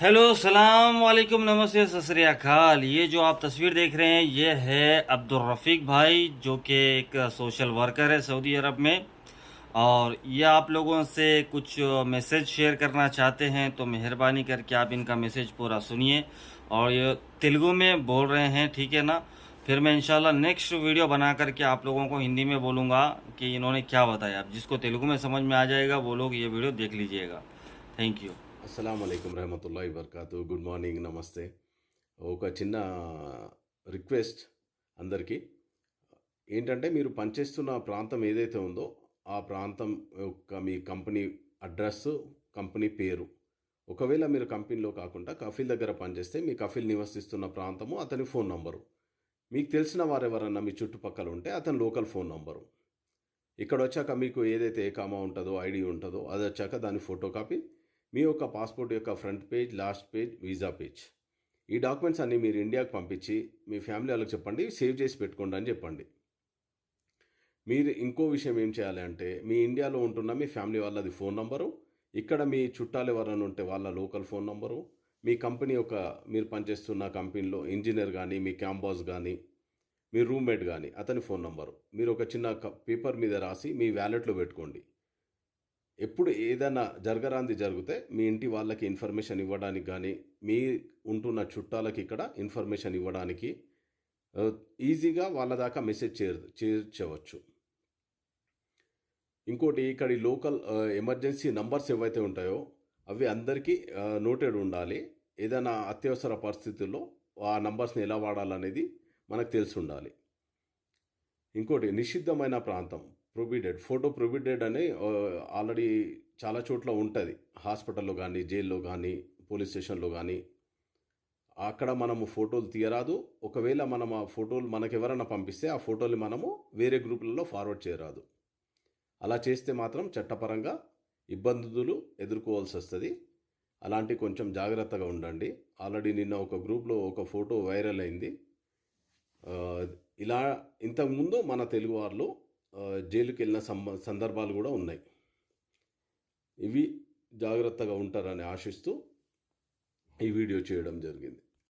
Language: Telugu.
हेलो, सलाम वालेकुम, नमस्ते सत श्री ये जो आप तस्वीर देख रहे हैं, ये है अब्दुल रफ़ीक भाई, जो कि एक सोशल वर्कर है सऊदी अरब में। और ये आप लोगों से कुछ मैसेज शेयर करना चाहते हैं तो मेहरबानी करके आप इनका मैसेज पूरा सुनिए। और ये तेलुगु में बोल रहे हैं, ठीक है ना? फिर मैं इंशाल्लाह नेक्स्ट वीडियो बना करके आप लोगों को हिंदी में बोलूँगा कि इन्होंने क्या बताया। जिसको तेलुगु में समझ में आ जाएगा, वो लोग ये वीडियो देख लीजिएगा। Thank you. అస్సలం అయికం రహమతుల్లా వర్కాతు గుడ్ మార్నింగ్ నమస్తే. ఒక చిన్న రిక్వెస్ట్ అందరికీ. ఏంటంటే మీరు పనిచేస్తున్న ప్రాంతం ఏదైతే ఉందో ఆ ప్రాంతం యొక్క మీ కంపెనీ అడ్రస్ కంపెనీ పేరు. ఒకవేళ మీరు కంపెనీలో కాకుండా కఫీల్ దగ్గర పనిచేస్తే మీ కఫీల్ నివసిస్తున్న ప్రాంతము అతని ఫోన్ నంబరు. మీకు తెలిసిన వారు ఎవరన్నా మీ చుట్టుపక్కల ఉంటే అతని లోకల్ ఫోన్ నంబరు. ఇక్కడ వచ్చాక మీకు ఏదైతే ఏ కామా ఉంటుందో ఐడి ఉంటుందో అది వచ్చాక దాని ఫోటో కాపీ మీ యొక్క పాస్పోర్ట్ యొక్క front page last page visa page. ఈ డాక్యుమెంట్స్ అన్నీ మీరు ఇండియాకి పంపించి మీ ఫ్యామిలీ వాళ్ళకి చెప్పండి సేవ్ చేసి పెట్టుకోండి అని చెప్పండి. మీరు ఇంకో విషయం ఏం చేయాలి అంటే మీ ఇండియాలో ఉంటున్న మీ ఫ్యామిలీ వాళ్ళది ఫోన్ నంబరు ఇక్కడ మీ చుట్టాలు ఎవరైనా ఉంటే వాళ్ళ లోకల్ ఫోన్ నంబరు మీ కంపెనీ యొక్క మీరు పనిచేస్తున్న కంపెనీలో ఇంజనీర్ కానీ మీ క్యాంబాస్ కానీ మీ రూమ్మేట్ కానీ అతని ఫోన్ నంబరు. మీరు ఒక చిన్న క- పేపర్ మీద రాసి మీ వ్యాలెట్లో పెట్టుకోండి. ఎప్పుడు ఏదైనా జరగరాంది జరిగితే మీ ఇంటి వాళ్ళకి ఇన్ఫర్మేషన్ ఇవ్వడానికి కానీ మీ ఉంటున్న చుట్టాలకి ఇక్కడ ఇన్ఫర్మేషన్ ఇవ్వడానికి ఈజీగా వాళ్ళ దాకా మెసేజ్ చేర్ చేర్చవచ్చు. ఇంకోటి ఇక్కడ లోకల్ ఎమర్జెన్సీ నంబర్స్ ఏవైతే ఉంటాయో అవి అందరికీ నోటెడ్ ఉండాలి. ఏదైనా అత్యవసర పరిస్థితుల్లో ఆ నంబర్స్ని ఎలా వాడాలనేది మనకు తెలిసి ఉండాలి. ఇంకోటి నిషిద్ధమైన ప్రాంతం. ప్రొబిడెడ్ ఫోటో ప్రొబిడెడ్ అని ఆల్రెడీ చాలా చోట్ల ఉంటుంది. హాస్పిటల్లో కానీ జైల్లో కానీ పోలీస్ స్టేషన్లో కానీ అక్కడ మనము ఫోటోలు తీయరాదు. ఒకవేళ మనం ఆ ఫోటోలు మనకు ఎవరైనా పంపిస్తే ఆ ఫోటోలు మనము వేరే గ్రూపులలో ఫార్వర్డ్ చేయరాదు. అలా చేస్తే మాత్రం చట్టపరంగా ఇబ్బందులు ఎదుర్కోవాల్సి వస్తుంది. అలాంటి కొంచెం జాగ్రత్తగా ఉండండి. ఆల్రెడీ నిన్న ఒక గ్రూప్లో ఒక ఫోటో వైరల్ అయింది. ఇలా ఇంతకుముందు మన తెలుగు వాళ్ళు జైలుకి వెళ్ళిన సందర్భాలు కూడా ఉన్నాయి. ఇవి జాగ్రత్తగా ఉంటారని ఆశిస్తూ ఈ వీడియో చేయడం జరిగింది.